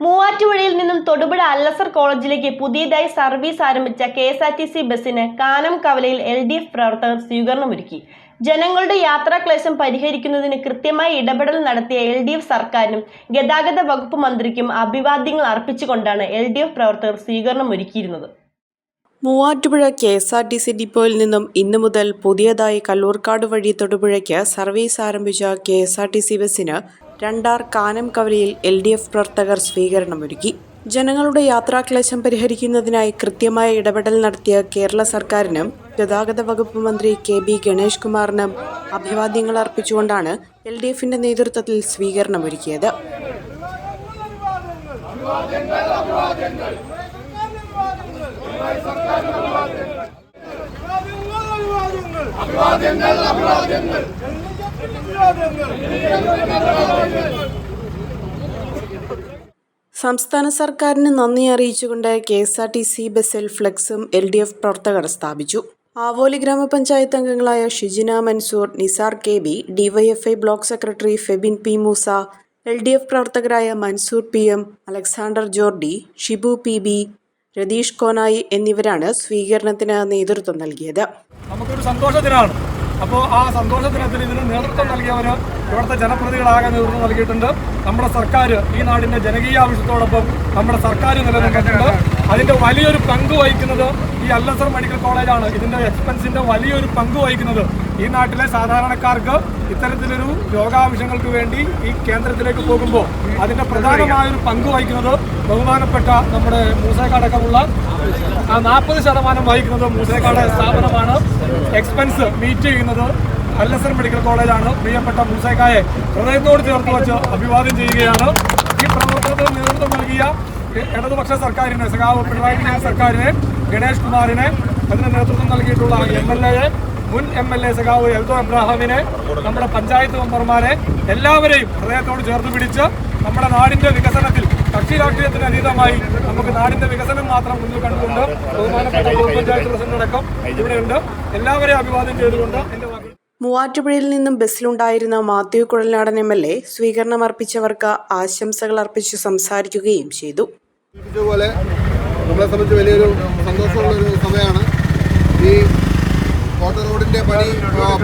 മൂവാറ്റുപുഴയിൽ നിന്നും തൊടുപുഴ അല്ലസർ കോളേജിലേക്ക് പുതിയതായി സർവീസ് ആരംഭിച്ച K S R T C ബസ്സിന് കാനം കവലയിൽ എൽ ഡി എഫ് പ്രവർത്തകർ സ്വീകരണമൊരുക്കി. ജനങ്ങളുടെ യാത്രാക്ലേശം പരിഹരിക്കുന്നതിന് കൃത്യമായി ഇടപെടൽ നടത്തിയ എൽ ഡി എഫ് സർക്കാരിനും ഗതാഗത വകുപ്പ് മന്ത്രിക്കും അഭിവാദ്യങ്ങൾ അർപ്പിച്ചുകൊണ്ടാണ് എൽ ഡി എഫ് പ്രവർത്തകർ സ്വീകരണം ഒരുക്കിയിരുന്നത് Muvattupuzha K S R T C ഡിപ്പോയിൽ നിന്നും ഇന്നു മുതൽ പുതിയതായി കല്ലൂർക്കാട് വഴി തൊടുപുഴയ്ക്ക് സർവീസ് ആരംഭിച്ച K S R T C ബസ്സിന് രണ്ടാർ കാനം കവലയിൽ എൽ ഡി എഫ് പ്രവർത്തകർ സ്വീകരണമൊരുക്കി. ജനങ്ങളുടെ യാത്രാക്ലേശം പരിഹരിക്കുന്നതിനായി കൃത്യമായ ഇടപെടൽ നടത്തിയ കേരള സർക്കാരിനും ഗതാഗത വകുപ്പ് മന്ത്രി കെ ബി ഗണേഷ് കുമാറിനും അഭിവാദ്യങ്ങൾ അർപ്പിച്ചുകൊണ്ടാണ് എൽ ഡി എഫിന്റെ നേതൃത്വത്തിൽ സ്വീകരണമൊരുക്കിയത്. അഭിവാദ്യങ്ങൾ അഭിവാദ്യങ്ങൾ. സംസ്ഥാന സർക്കാരിന് നന്ദി അറിയിച്ചുകൊണ്ട് K S R T C ബസ്സിൽ ഫ്ലെക്സും എൽ ഡി എഫ് പ്രവർത്തകർ സ്ഥാപിച്ചു. ആവോലി ഗ്രാമപഞ്ചായത്ത് അംഗങ്ങളായ Shijina Mansoor Nisar K B DYFI block secretary Febin P Moosa L D F പ്രവർത്തകരായ Mansoor P M Alexander Jordy Shibu P B Ratheesh Konayi എന്നിവരാണ് സ്വീകരണത്തിന് നേതൃത്വം നൽകിയത്. നമുക്കൊരു സന്തോഷ ദിനമാണ് അപ്പോൾ ആ സന്തോഷ ഇതിന് നേതൃത്വം നൽകിയവർ ഇവിടുത്തെ ജനപ്രതികളാകാൻ നേതൃത്വം നൽകിയിട്ടുണ്ട്. നമ്മുടെ സർക്കാർ ഈ നാടിന്റെ ജനകീയ ആവശ്യത്തോടൊപ്പം നമ്മുടെ സർക്കാർ നിലനിൽക്കുന്നുണ്ട് അതിന്റെ വലിയൊരു പങ്ക് വഹിക്കുന്നത് ഈ അല്ലസർ മെഡിക്കൽ കോളേജാണ്. ഇതിന്റെ എക്സ്പെൻസിന്റെ വലിയൊരു പങ്ക് വഹിക്കുന്നത് ഈ നാട്ടിലെ സാധാരണക്കാർക്ക് ഇത്തരത്തിലൊരു രോഗാവശ്യങ്ങൾക്ക് വേണ്ടി ഈ കേന്ദ്രത്തിലേക്ക് പോകുമ്പോൾ അതിന്റെ പ്രധാനമായൊരു പങ്ക് വഹിക്കുന്നത് ബഹുമാനപ്പെട്ട നമ്മുടെ മൂസേക്കാടക്കമുള്ള ആ നാൽപ്പത് ശതമാനം വഹിക്കുന്നത് മൂസേക്കാട് സ്ഥാപനമാണ്. എക്സ്പെൻസ് മീറ്റ് ചെയ്യുന്നത് അല്ലസർ മെഡിക്കൽ കോളേജാണ്. പ്രിയപ്പെട്ട മൂസേക്കായെ ഹൃദയത്തോട് ചേർത്ത് വെച്ച് അഭിവാദ്യം ചെയ്യുകയാണ്. ഈ പ്രവർത്തനത്തിന് നേതൃത്വം നൽകിയ ഇടതുപക്ഷ സർക്കാരിനെ സഖാവ് പിണറായി വിജയൻ സർക്കാരിനെ ഗണേഷ് കുമാറിനെ അതിന് നേതൃത്വം നൽകിയിട്ടുള്ള എം എൽ എയെ മുൻ എം എൽ എ സഖാവ് എൽദോ എബ്രാഹാമിനെ നമ്മുടെ പഞ്ചായത്ത് മെമ്പർമാരെ എല്ലാവരെയും ഹൃദയത്തോട് ചേർത്ത് പിടിച്ച് നമ്മുടെ നാടിന്റെ വികസനത്തിൽ കക്ഷി രാഷ്ട്രീയത്തിന് അതീതമായി നമുക്ക് നാടിന്റെ വികസനം മാത്രം മുന്നിൽ കണ്ടുകൊണ്ട് ബഹുമാനപ്പെട്ട ബ്ലോക്ക് പഞ്ചായത്ത് പ്രസിഡന്റ് അടക്കം ഇവിടെയുണ്ട്. എല്ലാവരെയും അഭിവാദ്യം ചെയ്തുകൊണ്ട് എന്റെ വാക്കുകൾ മൂവാറ്റുപുഴയിൽ നിന്നും ബസ്സിലുണ്ടായിരുന്ന Mathew Kuzhalnadan M L A സ്വീകരണം അർപ്പിച്ചവർക്ക് ആശംസകൾ അർപ്പിച്ച് സംസാരിക്കുകയും ചെയ്തു. പോലെ നമ്മളെ സംബന്ധിച്ച് വലിയൊരു സന്തോഷമുള്ള ഒരു സമയമാണ്. ഈ കോട്ട റോഡിന്റെ പണി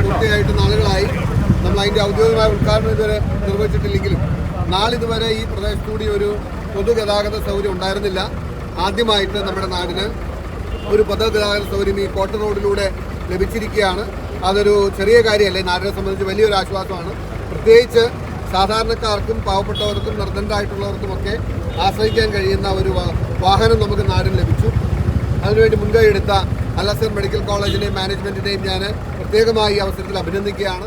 പൂർത്തിയായിട്ട് നാളുകളായി. നമ്മൾ അതിന്റെ ഔദ്യോഗികമായ ഉദ്ഘാടനം ഇതുവരെ നിർവഹിച്ചിട്ടില്ലെങ്കിലും നാളിതുവരെ ഈ പ്രദേശത്തുകൂടി ഒരു പൊതുഗതാഗത സൗകര്യം ഉണ്ടായിരുന്നില്ല. ആദ്യമായിട്ട് നമ്മുടെ നാടിന് ഒരു പൊതുഗതാഗത സൗകര്യം ഈ കോട്ട റോഡിലൂടെ ലഭിച്ചിരിക്കുകയാണ്. അതൊരു ചെറിയ കാര്യമല്ല? നാടിനെ സംബന്ധിച്ച് വലിയൊരു ആശ്വാസമാണ്. പ്രത്യേകിച്ച് സാധാരണക്കാർക്കും പാവപ്പെട്ടവർക്കും നിർദ്ധനരായിട്ടുള്ളവർക്കുമൊക്കെ ആശ്രയിക്കാൻ കഴിയുന്ന ഒരു വാഹനം നമുക്ക് നാടിന് ലഭിച്ചു. അതിനുവേണ്ടി മുൻകൈ എടുത്ത അലസർ മെഡിക്കൽ കോളേജിനെയും മാനേജ്മെന്റിനെയും ഞാൻ പ്രത്യേകമായി അവസരത്തിൽ അഭിനന്ദിക്കുകയാണ്.